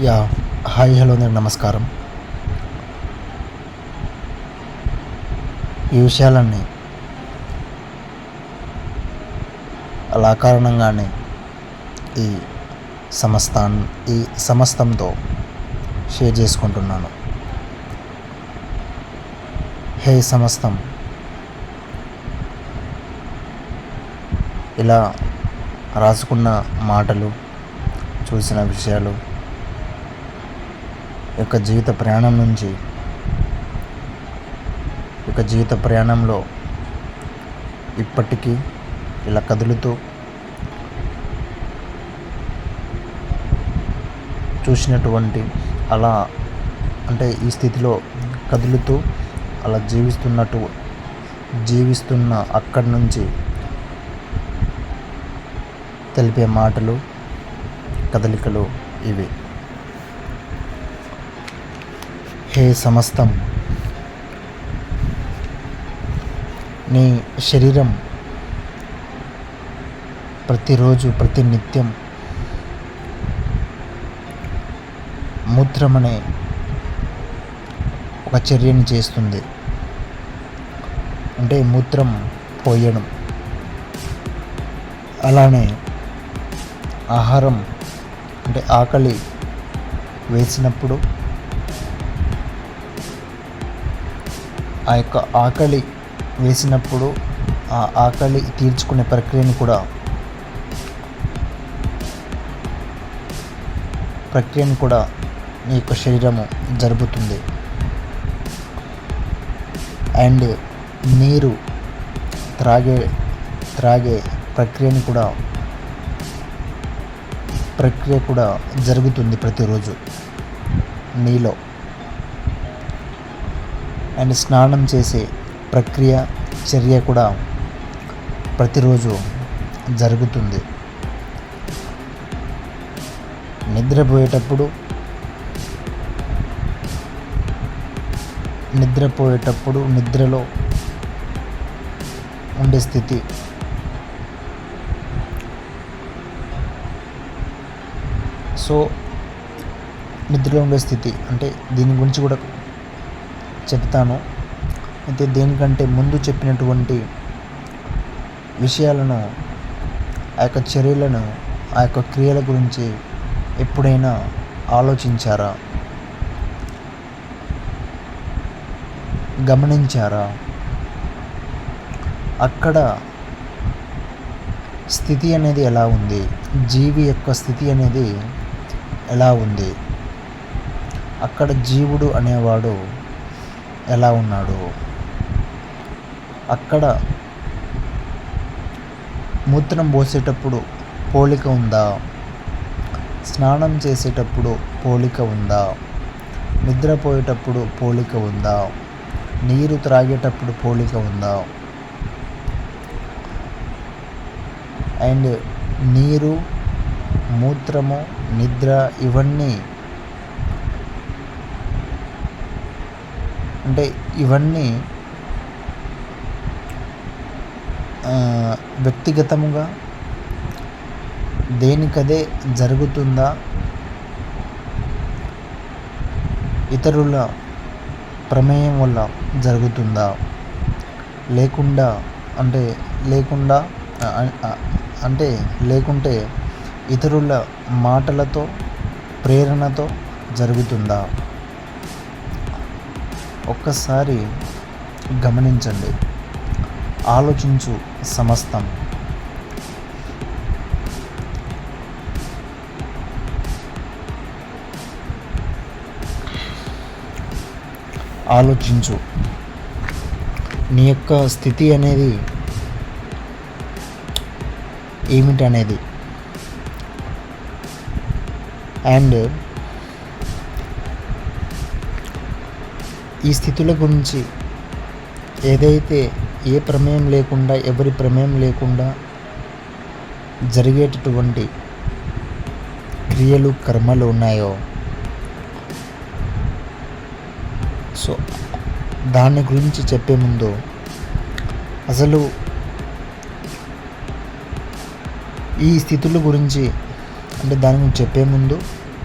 Yeah hi hello నేను నమస్కారం. ఈ విషయాలన్నీ అలా కారణంగానే ఈ సమస్తాన్ ఈ సమస్తంతో షేర్ చేసుకుంటున్నాను. హే సమస్తం. ఇలా రాసుకున్న మాటలు చూసిన విషయాలు యొక్క జీవిత ప్రయాణం నుంచి యొక్క జీవిత ప్రయాణంలో ఇప్పటికీ ఇలా కదులుతూ చూసినటువంటి అలా అంటే ఈ స్థితిలో కదులుతూ అలా జీవిస్తున్నట్టు జీవిస్తున్న అక్కడి నుంచి తెలిపే మాటలు కదలికలు ఇవి. హే సమస్తం. నీ శరీరం ప్రతిరోజు ప్రతి నిత్యం మూత్రం అనే ఒక చర్యని చేస్తుంది. అంటే మూత్రం పోయడం. అలానే ఆహారం అంటే ఆకలి వేసినప్పుడు ఆ యొక్క ఆకలి వేసినప్పుడు ఆ ఆకలి తీర్చుకునే ప్రక్రియను కూడా ప్రక్రియను కూడా మీ యొక్క శరీరము జరుపుతుంది. అండ్ నీరు త్రాగే త్రాగే ప్రక్రియను కూడా ప్రక్రియ కూడా జరుగుతుంది ప్రతిరోజు. నీలో. అండ్ స్నానం చేసే ప్రక్రియ చర్య కూడా ప్రతిరోజు జరుగుతుంది. నిద్రపోయేటప్పుడు నిద్రపోయేటప్పుడు నిద్రలో ఉండే స్థితి సో నిద్రలో ఉండే స్థితి అంటే దీని గురించి కూడా చెప్తాను. అయితే దేనికంటే ముందు చెప్పినటువంటి విషయాలను ఆ యొక్క చర్యలను ఆ యొక్క క్రియల గురించి ఎప్పుడైనా ఆలోచించారా? గమనించారా? అక్కడ స్థితి అనేది ఎలా ఉంది? జీవి యొక్క స్థితి అనేది ఎలా ఉంది? అక్కడ జీవుడు అనేవాడు ఎలా ఉన్నాడు? అక్కడ మూత్రం పోసేటప్పుడు పోలిక ఉందా? స్నానం చేసేటప్పుడు పోలిక ఉందా? నిద్రపోయేటప్పుడు పోలిక ఉందా? నీరు త్రాగేటప్పుడు పోలిక ఉందా? అండ్ నీరు మూత్రము నిద్ర ఇవన్నీ అంటే ఇవన్నీ వ్యక్తిగతముగా దేనికదే జరుగుతుందా? ఇతరుల ప్రమేయం వల్ల జరుగుతుందా? లేకుండా అంటే లేకుండా అంటే లేకుంటే ఇతరుల మాటలతో ప్రేరణతో జరుగుతుందా? ఒక్కసారి గమనించండి. ఆలోచించు సమస్తం. ఆలోచించు. నీ యొక్క స్థితి అనేది ఏమిటనేది. అండ్ ఈ స్థితుల గురించి ఏదైతే ఏ ప్రమేయం లేకుండా ఎవరి ప్రమేయం లేకుండా జరిగేటటువంటి క్రియలు కర్మలు ఉన్నాయో సో దాని గురించి చెప్పే ముందు అసలు ఈ స్థితుల గురించి అంటే దాని గురించి చెప్పే ముందు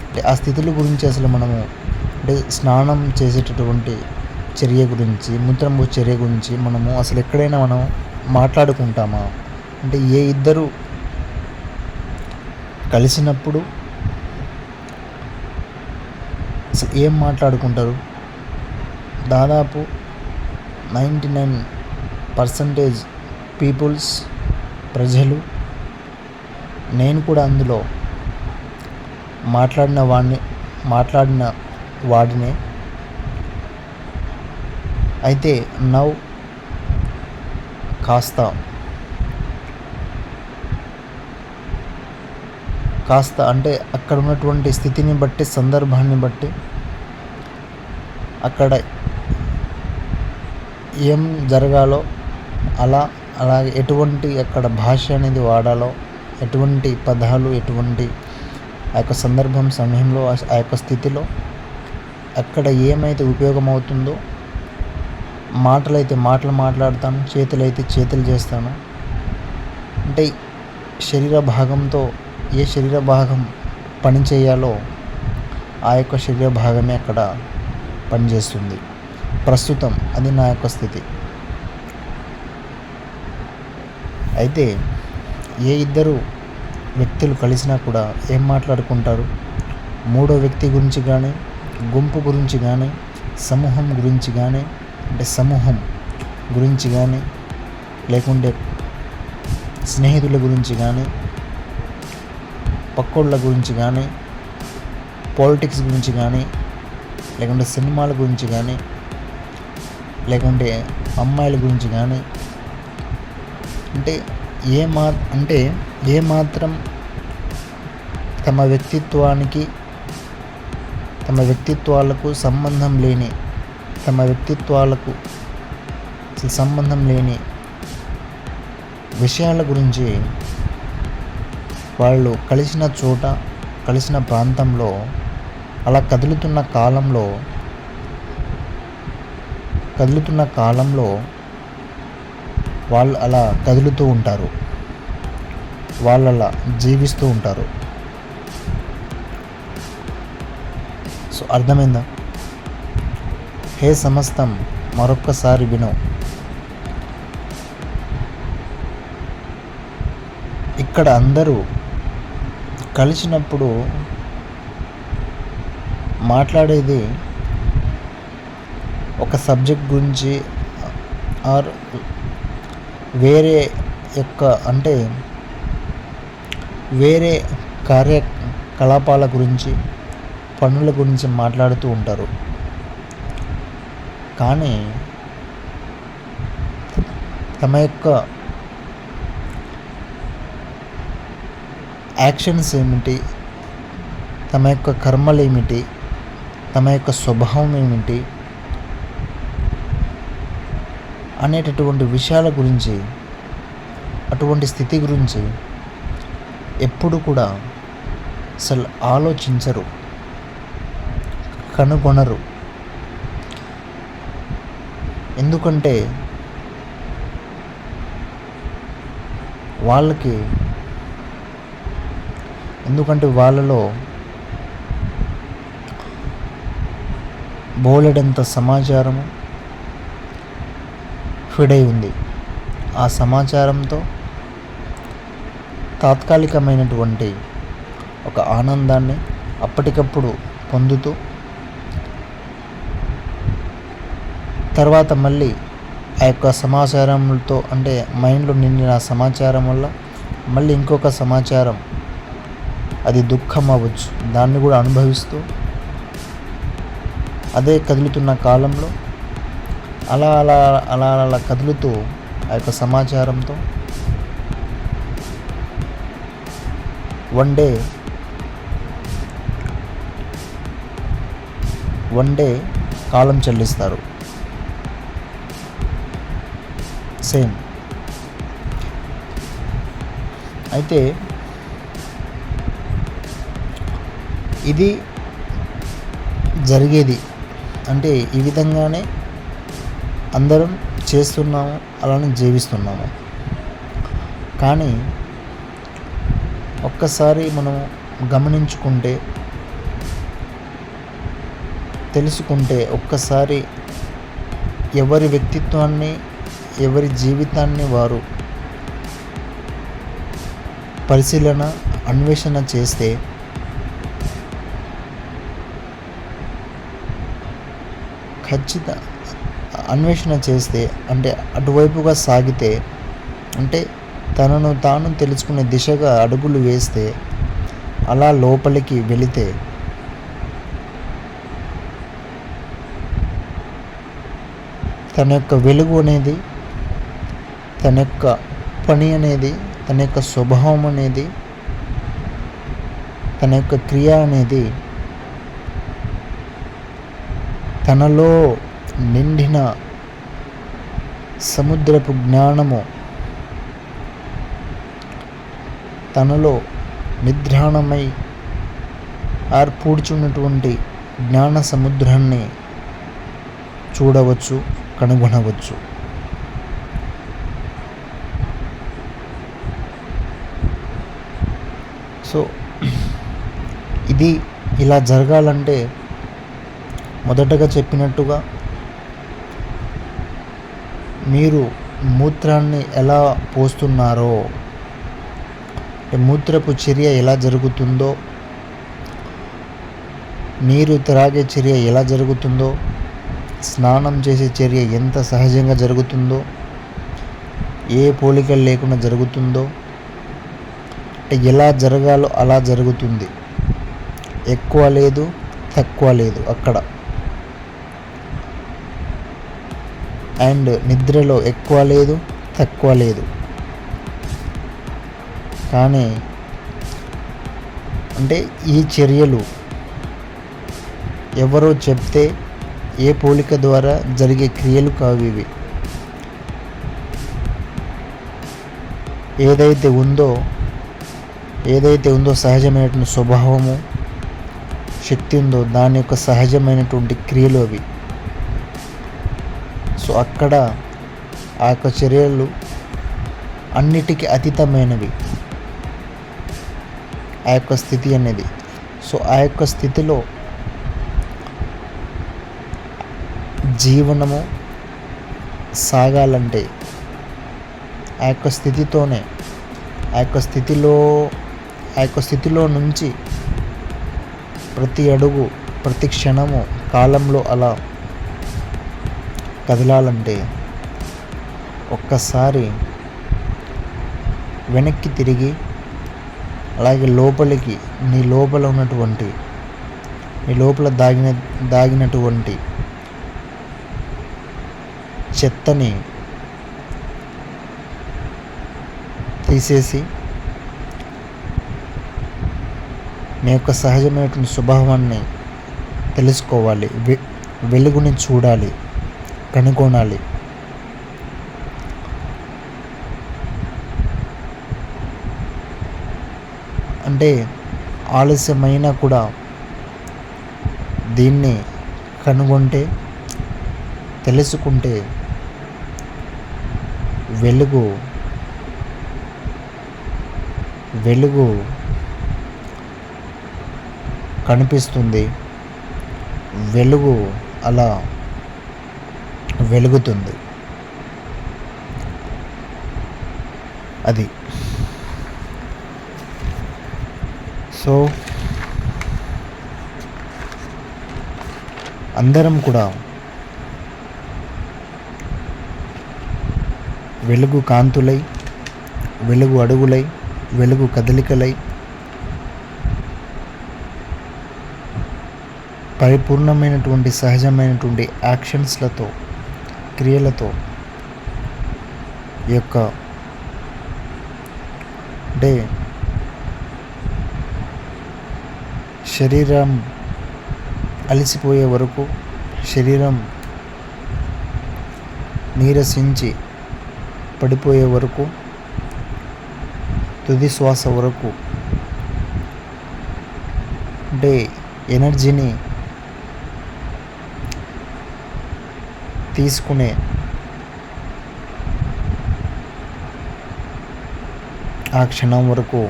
అంటే ఆ స్థితుల గురించి అసలు మనము అంటే స్నానం చేసేటటువంటి చర్య గురించి మూత్రము చర్య గురించి మనము అసలు ఎక్కడైనా మనం మాట్లాడుకుంటామా? అంటే ఏ ఇద్దరు కలిసినప్పుడు అసలు ఏం మాట్లాడుకుంటారు? దాదాపు నైంటీ నైన్ పర్సంటేజ్ పీపుల్స్ ప్రజలు నేను కూడా అందులో మాట్లాడిన వాడిని మాట్లాడిన వాడినే. అయితే నవ్ కాస్త. కాస్త అంటే అక్కడ ఉన్నటువంటి స్థితిని బట్టి సందర్భాన్ని బట్టి అక్కడ ఏం జరగాలో అలా అలాగే ఎటువంటి అక్కడ భాష అనేది వాడాలో ఎటువంటి పదాలు ఎటువంటి ఆ యొక్క సందర్భం సమయంలో ఆ యొక్క స్థితిలో అక్కడ ఏమైతే ఉపయోగం అవుతుందో మాటలైతే మాటలు మాట్లాడతాను చేతులైతే చేతులు చేస్తాను. అంటే శరీర భాగంతో ఏ శరీర భాగం పని చేయాలో ఆ యొక్క శరీర భాగమే అక్కడ పనిచేస్తుంది. ప్రస్తుతం అది నా యొక్క స్థితి. అయితే ఏ ఇద్దరు వ్యక్తులు కలిసినా కూడా ఏం మాట్లాడుకుంటారు? మూడో వ్యక్తి గురించి కానీ గుంపు గురించి కానీ సమూహం గురించి కానీ అంటే సమూహం గురించి కానీ లేకుంటే స్నేహితుల గురించి కానీ పక్కోళ్ళ గురించి కానీ పాలిటిక్స్ గురించి కానీ లేకుంటే సినిమాల గురించి కానీ లేకుంటే అమ్మాయిల గురించి కానీ అంటే ఏ మా అంటే ఏ మాత్రం తమ వ్యక్తిత్వానికి తమ వ్యక్తిత్వాలకు సంబంధం లేని తమ వ్యక్తిత్వాలకు సంబంధం లేని విషయాల గురించి వాళ్ళు కలిసిన చోట కలిసిన ప్రాంతంలో అలా కదులుతున్న కాలంలో కదులుతున్న కాలంలో వాళ్ళు అలా కదులుతూ ఉంటారు. వాళ్ళు అలా జీవిస్తూ ఉంటారు. సో అర్థమైందా? హే సమస్తం మరొక్కసారి విను. ఇక్కడ అందరూ కలిసినప్పుడు మాట్లాడేది ఒక సబ్జెక్ట్ గురించి ఆర్ వేరే యొక్క అంటే వేరే కార్యకలాపాల గురించి పనుల గురించి మాట్లాడుతూ ఉంటారు. కానీ తమ యొక్క యాక్షన్స్ ఏమిటి? తమ యొక్క కర్మలు ఏమిటి? తమ యొక్క స్వభావం ఏమిటి? అనేటటువంటి విషయాల గురించి అటువంటి స్థితి గురించి ఎప్పుడు కూడా అసలు ఆలోచించరు. కనుగొనరు. ఎందుకంటే వాళ్ళకి ఎందుకంటే వాళ్ళలో బోలెడంత సమాచారము ఫిడై ఉంది. ఆ సమాచారంతో తాత్కాలికమైనటువంటి ఒక ఆనందాన్ని అప్పటికప్పుడు పొందుతూ తర్వాత మళ్ళీ ఆ యొక్క సమాచారంతో అంటే మైండ్లో నిండిన సమాచారం వల్ల మళ్ళీ ఇంకొక సమాచారం. అది దుఃఖం అవ్వచ్చు. దాన్ని కూడా అనుభవిస్తూ అదే కదులుతున్న కాలంలో అలా అలా అలా అలా కదులుతూ ఆ యొక్క సమాచారంతో వన్ డే వన్ డే కాలం చెల్లిస్తారు. సేమ్. అయితే ఇది జరిగేది. అంటే ఈ విధంగానే అందరం చేస్తున్నాము అలానే జీవిస్తున్నాము. కానీ ఒక్కసారి మనం గమనించుకుంటే తెలుసుకుంటే ఒక్కసారి ఎవరి వ్యక్తిత్వాన్ని ఎవరి జీవితాన్ని వారు పరిశీలన అన్వేషణ చేస్తే ఖచ్చిత అన్వేషణ చేస్తే అంటే అటువైపుగా సాగితే అంటే తనను తాను తెలుసుకునే దిశగా అడుగులు వేస్తే అలా లోపలికి వెళితే తన యొక్క వెలుగు అనేది తన యొక్క పని అనేది తన యొక్క స్వభావం అనేది తన యొక్క క్రియ అనేది తనలో నిండిన సముద్రపు జ్ఞానము తనలో నిద్రాణమై ఆర్పూడ్చున్నటువంటి జ్ఞాన సముద్రాన్ని చూడవచ్చు కనుగొనవచ్చు. సో ఇది ఇలా జరగాలంటే మొదటగా చెప్పినట్టుగా మీరు మూత్రాన్ని ఎలా పోస్తున్నారో మూత్రపు చర్య ఎలా జరుగుతుందో నీరు త్రాగే చర్య ఎలా జరుగుతుందో స్నానం చేసే చర్య ఎంత సహజంగా జరుగుతుందో ఏ పోలికలు లేకుండా జరుగుతుందో ఎలా జరగాలో అలా జరుగుతుంది. ఎక్కువ లేదు తక్కువ లేదు అక్కడ. అండ్ నిద్రలో ఎక్కువ లేదు తక్కువ లేదు. కానీ అంటే ఈ చర్యలు ఎవరో చెప్తే ఏ పోలిక ద్వారా జరిగే క్రియలు కావు ఇవి. ఏదైతే ఉందో ఏదైతే ఉందో సహజమైనటువంటి స్వభావము శక్తి ఉందో దాని యొక్క సహజమైనటువంటి క్రియలు అవి. సో అక్కడ ఆ యొక్క చర్యలు అన్నిటికీ అతీతమైనవి. ఆ యొక్క స్థితి అనేది. సో ఆ యొక్క స్థితిలో జీవనము సాగాలంటే ఆ యొక్క స్థితితోనే ఆ యొక్క స్థితిలో ఆ యొక్క స్థితిలో నుంచి ప్రతి అడుగు ప్రతి క్షణము కాలంలో అలా కదలాలంటే ఒక్కసారి వెనక్కి తిరిగి అలాగే లోపలికి నీ లోపల ఉన్నటువంటి నీ లోపల దాగిన దాగినటువంటి చెత్తని తీసేసి మీ యొక్క సహజమైనటువంటి స్వభావాన్ని తెలుసుకోవాలి. వెలుగుని చూడాలి. కనుగొనాలి. అంటే ఆలస్యమైనా కూడా దీన్ని కనుగొంటే తెలుసుకుంటే వెలుగు వెలుగు కనిపిస్తుంది. వెలుగు అలా వెలుగుతుంది. అది. సో అందరం కూడా వెలుగు కాంతులై వెలుగు అడుగులై వెలుగు కదలికలై పరిపూర్ణమైనటువంటి సహజమైనటువంటి యాక్షన్స్లతో క్రియలతో యొక్క అంటే శరీరం అలసిపోయే వరకు శరీరం నీరసించి పడిపోయే వరకు తుది శ్వాస వరకు అంటే ఎనర్జీని తీసుకునే ఆ క్షణం వరకు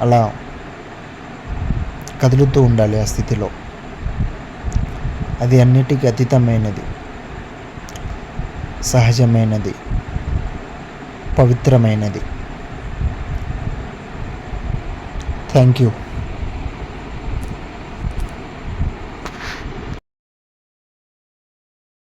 అలా కదులుతూ ఉండాలి ఆ స్థితిలో. అది అన్నిటికీ అతీతమైనది సహజమైనది పవిత్రమైనది. Thank you